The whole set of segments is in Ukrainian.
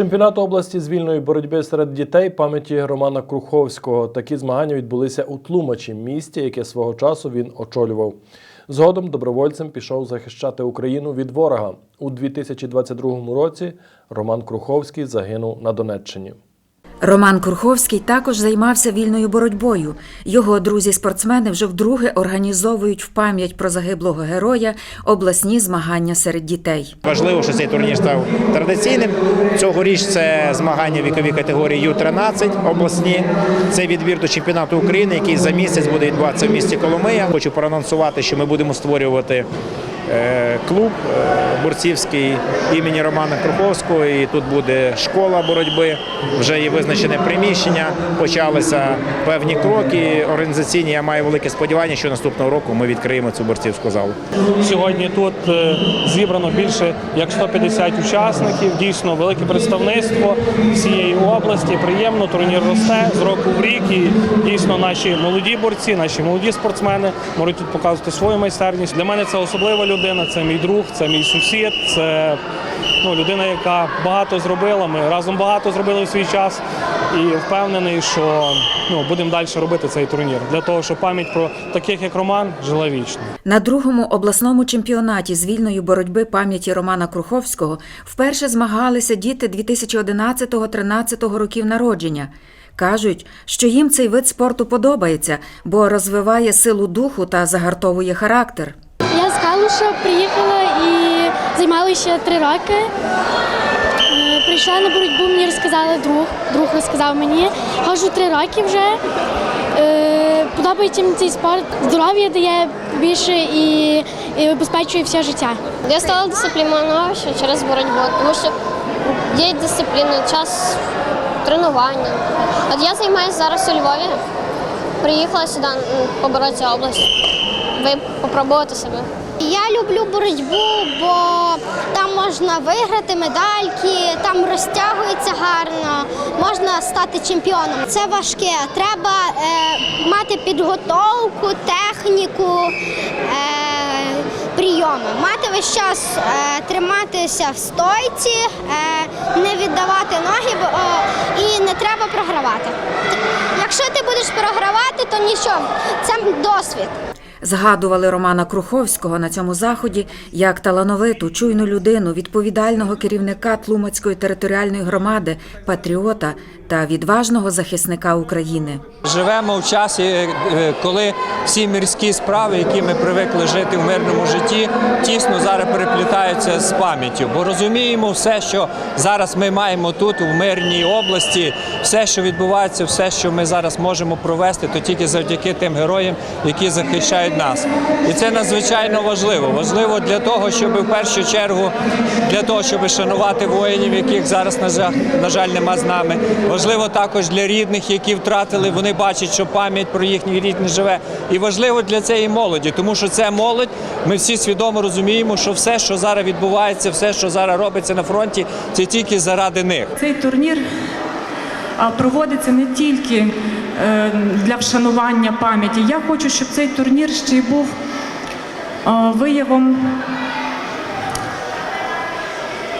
Чемпіонат області з вільної боротьби серед дітей пам'яті Романа Круховського. Такі змагання відбулися у Тлумачі, місті, яке свого часу він очолював. Згодом добровольцем пішов захищати Україну від ворога. У 2022 році Роман Круховський загинув на Донеччині. Роман Курховський також займався вільною боротьбою. Його друзі-спортсмени вже вдруге організовують в пам'ять про загиблого героя обласні змагання серед дітей. Важливо, що цей турнір став традиційним. Цьогоріч це змагання віковій категорії Ю-13 обласні. Це відбір до чемпіонату України, який за місяць буде відбуватися в місті Коломия. Хочу проанонсувати, що ми будемо створювати клуб е, борцівський імені Романа Круховського. І тут буде школа боротьби. Вже є визначене приміщення. Почалися певні кроки організаційні. Я маю велике сподівання, що наступного року ми відкриємо цю борцівську залу. Сьогодні тут е, зібрано більше як 150 учасників. Дійсно, велике представництво всієї області. Приємно, турнір росте з року в рік. І дійсно наші молоді борці, наші молоді спортсмени можуть тут показувати свою майстерність. Для мене це особлива людина, це мій друг, це мій сусід, це ну, людина, яка багато зробила. Ми разом багато зробили в свій час. І впевнений, що ну, будемо далі робити цей турнір для того, щоб пам'ять про таких як Роман жила вічно. На другому обласному чемпіонаті з вільної боротьби пам'яті Романа Круховського вперше змагалися діти 2011-13 років народження. Кажуть, що їм цей вид спорту подобається, бо розвиває силу духу та загартовує характер. Калуша приїхала і займалася три роки. Е, Прийшла на боротьбу, мені розказали друг. Друг розказав мені. Ходжу три роки вже. Е, Подобається мені цей спорт. Здоров'я дає більше і, і обезпечує все життя. Я стала дисциплінованіше через боротьбу, тому що є дисципліна, час тренування. От я займаюся зараз у Львові. Приїхала сюди поборотися область. Ви попробувати себе. Я люблю боротьбу, бо там можна виграти медальки, там розтягується гарно, можна стати чемпіоном. Це важке. Треба е, мати підготовку, техніку, е, прийоми. Мати весь час е, триматися в стойці, е, не віддавати ноги бо, о, і не треба програвати. Якщо ти будеш програвати, то нічого, це досвід. Згадували Романа Круховського на цьому заході як талановиту, чуйну людину, відповідального керівника Тлумацької територіальної громади, патріота та відважного захисника України. Живемо в часі, е, коли всі мирські справи, які ми привикли жити в мирному житті, тісно зараз переплітаються з пам'яттю. Бо розуміємо все, що зараз ми маємо тут, у мирній області, все, що відбувається, все, що ми зараз можемо провести, то тільки завдяки тим героям, які захищають нас. І це надзвичайно важливо. Важливо для того, щоб в першу чергу для того, щоб шанувати воїнів, яких зараз на жаль, нема з нами. Важливо також для рідних, які втратили. Вони бачать, що пам'ять про їхніх рідних живе. І важливо для цієї молоді, тому що це молодь. Ми всі свідомо розуміємо, що все, що зараз відбувається, все, що зараз робиться на фронті, це тільки заради них. Цей турнір проводиться не тільки е, для вшанування пам'яті. Я хочу, щоб цей турнір ще й був виявом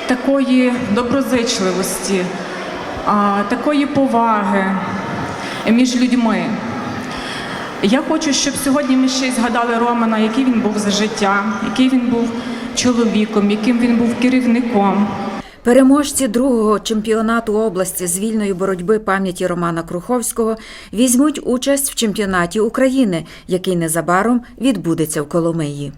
такої доброзичливості, такої поваги між людьми. Я хочу, щоб сьогодні ми ще й згадали Романа, який він був за життя, який він був чоловіком, яким він був керівником. Переможці другого чемпіонату області з вільної боротьби пам'яті Романа Круховського візьмуть участь в чемпіонаті України, який незабаром відбудеться в Коломиї.